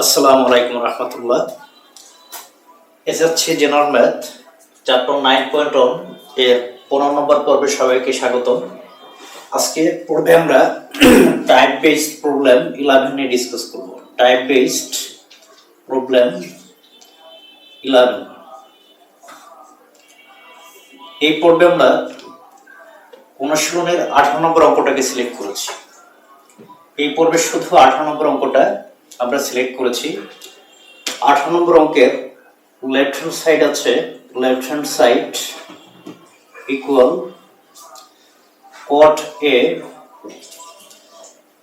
আসসালামু আলাইকুম রহমতুল্লাহ। এসে হচ্ছে general math, chapter nine point one, এর পনেরো নম্বর পর্বে সবাইকে স্বাগতম। আজকে পূর্বে আমরা টাইপ বেসড প্রবলেম নিয়ে ডিসকাস করব। টাইপ বেসড প্রবলেম ইলেভেন এই পর্বে আমরা অনুশীলনের আঠারো নম্বর অঙ্কটাকে সিলেক্ট করেছি। এই পর্বে শুধু আঠারো নম্বর অঙ্কটা আমরা সিলেক্ট করেছি। আঠারো নম্বর অঙ্কের লেফট হ্যান্ড সাইড আছে। Left hand side equal cot A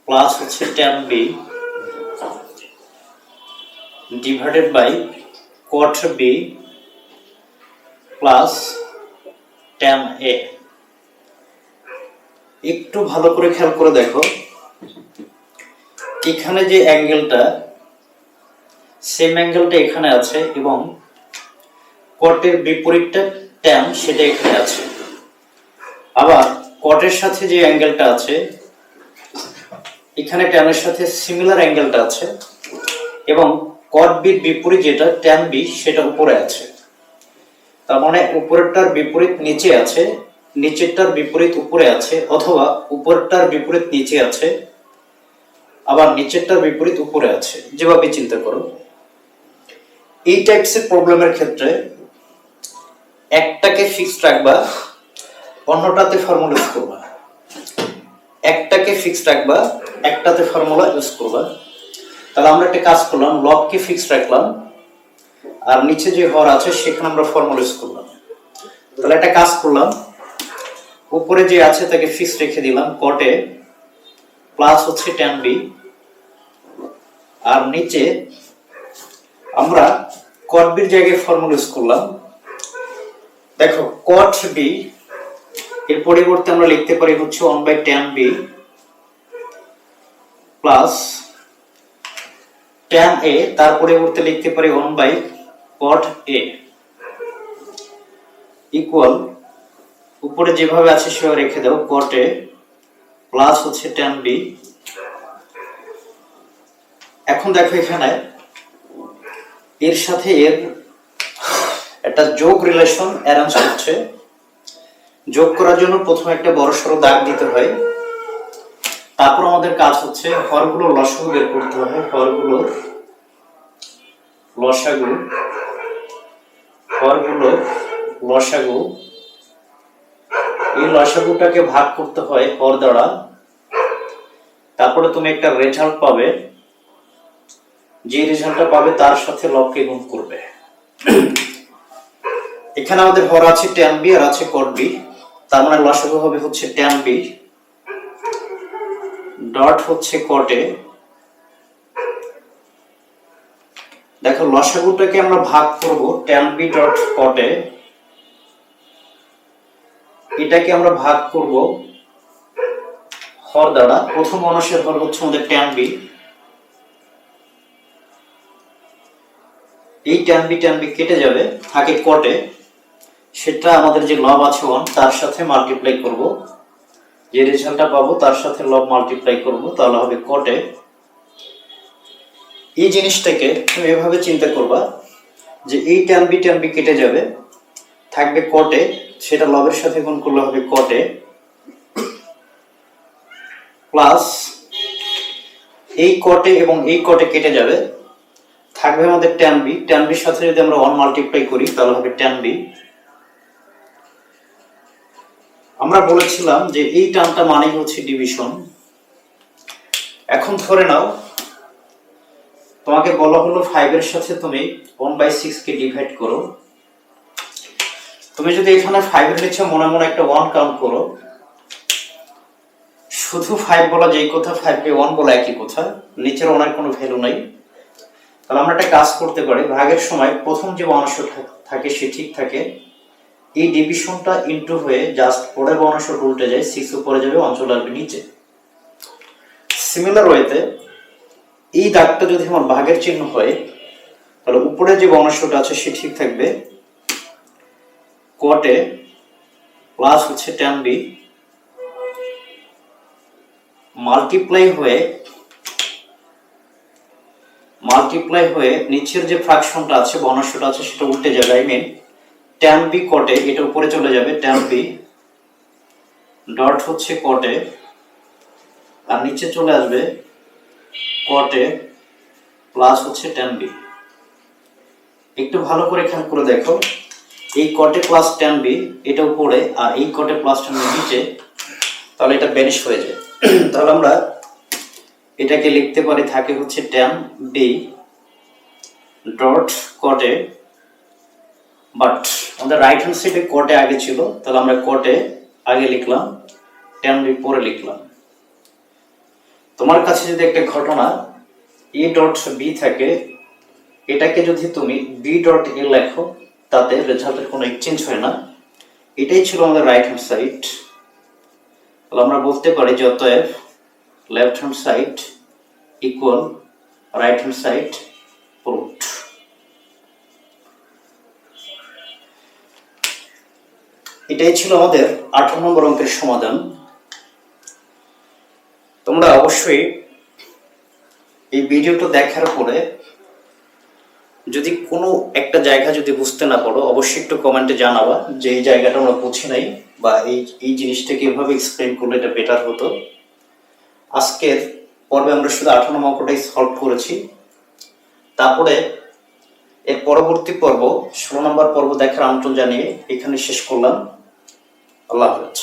plus হচ্ছে tan B divided by cot B plus tan A একটু ভালো করে খেয়াল করে দেখো। এখানে যে অ্যাঙ্গেলটা সেম অ্যাঙ্গেলটা এখানে আছে এবং কটের বিপরীতটা ট্যান সেটা এখানে আছে। আবার কটের সাথে যে অ্যাঙ্গেলটা আছে, এখানে ট্যানের সাথে সিমিলার অ্যাঙ্গেলটা আছে এবং কট বির বিপরীত যেটা ট্যান বি সেটা উপরে আছে। তার মানে উপরেরটার বিপরীত নিচে আছে, নিচেরটার বিপরীত উপরে আছে, অথবা উপরটার বিপরীত নিচে আছে। আবার নিচেরটার বিপরীত উপরে আছে। যেভাবে চিন্তা করো। এই টাইপসের প্রবলেমের ক্ষেত্রে একটাকে ফিক্সড রাখবা, অন্যটাতে ফর্মুলা ইউজ করবা। একটাকে ফিক্সড রাখবা, একটাতে ফর্মুলা ইউজ করবা। তাহলে আমরা একটা কাজ করলাম লবকে ফিক্সড রাখলাম, আর নিচে যে হর আছে, সেখানে আমরা ফর্মুলা ইউজ করলাম। তাহলে একটা কাজ করলাম, উপরে যে আছে, তাকে ফিক্সড রেখে দিলাম কটে প্লাস হচ্ছে ট্যান বি আর নিচে আমরা কট বির জায়গায় ফর্মুলা ইউজ করলাম। দেখো কট বি এর পরিবর্তে আমরা লিখতে পারি হচ্ছে one by tan B plus tan A তার পরিবর্তে লিখতে পারি one by cot A equal উপরে যেভাবে আছে সেভাবে রেখে দাও কট এ প্লাস হচ্ছে ট্যান বি এখন দেখো এখানে, এর সাথে এর একটা যোগ রিলেশন অ্যারেঞ্জ করছে। যোগ করার জন্য প্রথমে একটা বড় সড়ো দাগ দিতে হয়। তারপর আমাদের কাজ হচ্ছে হরগুলো লসাগু বের করতে হবে। হরগুলোর লসাগু হরগুলোর লসাগু। এই লসাগুটাকে ভাগ করতে হয় হর দ্বারা। তারপরে তুমি একটা রেজাল্ট পাবে। যে রেজাল্টটা পাবে তার সাথে লবকে গুণ করবে। এখানে আমাদের হর আছে ট্যান বি আর আছে কট বি তার মানে লসাগু হবে হচ্ছে ট্যান বি ডট হচ্ছে কটে দেখো, লসাগুটাকে আমরা ভাগ করব ট্যান বি ডট কটে এটাকে আমরা ভাগ করব হর দ্বারা। প্রথম মানুষের হর হচ্ছে আমাদের ট্যান বি এই ট্যান বি বি কেটে যাবে, থাকে কটে। সেটা আমাদের যে লব আছে ওয়ান তার সাথে মাল্টিপ্লাই করব। যে রেজাল্টটা পাবো, তার সাথে লব মাল্টিপ্লাই করব, তাহলে হবে কটে। এই জিনিসটাকে তুমি এভাবে চিন্তা করবা যে এই ট্যান বি বি কেটে যাবে, থাকবে কটে, সেটা লবের সাথে গুণ করলে হবে কটে। প্লাস এই কটে এবং এই কটে কেটে যাবে। থাকবে আমাদের ট্যান বি ট্যান বির সাথে যদি আমরা ওয়ান মাল্টিপ্লাই করি, তাহলে হবে ট্যান বি আমরা বলেছিলাম যে এই টার্মটা মানেই হচ্ছে ডিভিশন এখন ধরে নাও, তোমাকে বলা হলো ফাইভের সাথে তুমি ওয়ান বাই সিক্স কে ডিভাইড করো। তুমি যদি এখানে ফাইভের নিচে মনে মনে একটা ওয়ান কাউন্ট করো, শুধু ফাইভ বলা যেই কথা ফাইভ কে ওয়ান বলা একই কথা, নিচের ওনার কোনো ভ্যালু নাই। তাহলে আমরা একটা কাজ করতে পারি। ভাগের সময় প্রথম যে অংশ থাকে সে ঠিক থাকে। এই ডিভিশনটা ইনটু হয়ে জাস্ট পরের অংশ উল্টে যায় সিক্স উপরে যাবে, অঞ্চল আসবে নিচে। সিমিলার ওয়েতে এই দাগটা যদি আমার ভাগের চিহ্ন হয়, তাহলে উপরে যে বর্ণাংশটা আছে সে ঠিক থাকবে। কোয়াটে প্লাস হচ্ছে ট্যান বি মাল্টিপ্লাই হয়ে মাল্টিপ্লাই হয়ে নিচের যে ফ্র্যাকশনটা আছে বর্ণাংশটা আছে, সেটা উল্টে যাবে আই মিন ট্যান বি কটে এটা উপরে চলে যাবে ট্যান বি ডট হচ্ছে কটে আর নিচে চলে আসবে কটে প্লাস হচ্ছে ট্যান বি একটু ভালো করে খেয়াল করে দেখো, এই কটে প্লাস ট্যান বি এটা উপরে, আর এই কটে প্লাস ট্যান নিচে, তাহলে এটা ব্যানিশ হয়ে যায়। তাহলে আমরা এটাকে লিখতে পারি থাকে হচ্ছে tan B dot cot A but আমাদের রাইট হ্যান্ড সাইডে কটে আগে ছিল, তাহলে আমরা কটে আগে লিখলাম ট্যান বি পরে লিখলাম। তোমার কাছে যদি একটা ঘটনা এ ডট বি থাকে, এটাকে যদি তুমি বি ডট এ লেখো, তাতে রেজাল্টের কোনো এক্সচেঞ্জ হয় না। এটাই ছিল আমাদের রাইট হ্যান্ড সাইড তাহলে আমরা বলতে পারি যে অতএব left hand side equal right hand side proved এটাই ছিল আমাদের আঠারো নম্বর অঙ্কের সমাধান। তোমরা অবশ্যই এই ভিডিওটা দেখার পরে যদি কোনো একটা জায়গা যদি বুঝতে না পারো, অবশ্যই একটু কমেন্টে জানাবা যে এই জায়গাটা আমরা বুঝি নাই বা এই এই জিনিসটাকে এভাবে এক্সপ্লেন করলে এটা বেটার হতো। আজকের পর্বে আমরা শুধু আঠারো অঙ্কটাই সলভ করেছি। তারপরে এর পরবর্তী পর্ব, ষোলো নম্বর পর্ব দেখার আমন্ত্রণ জানিয়ে এখানে শেষ করলাম। আল্লাহ হাফেজ।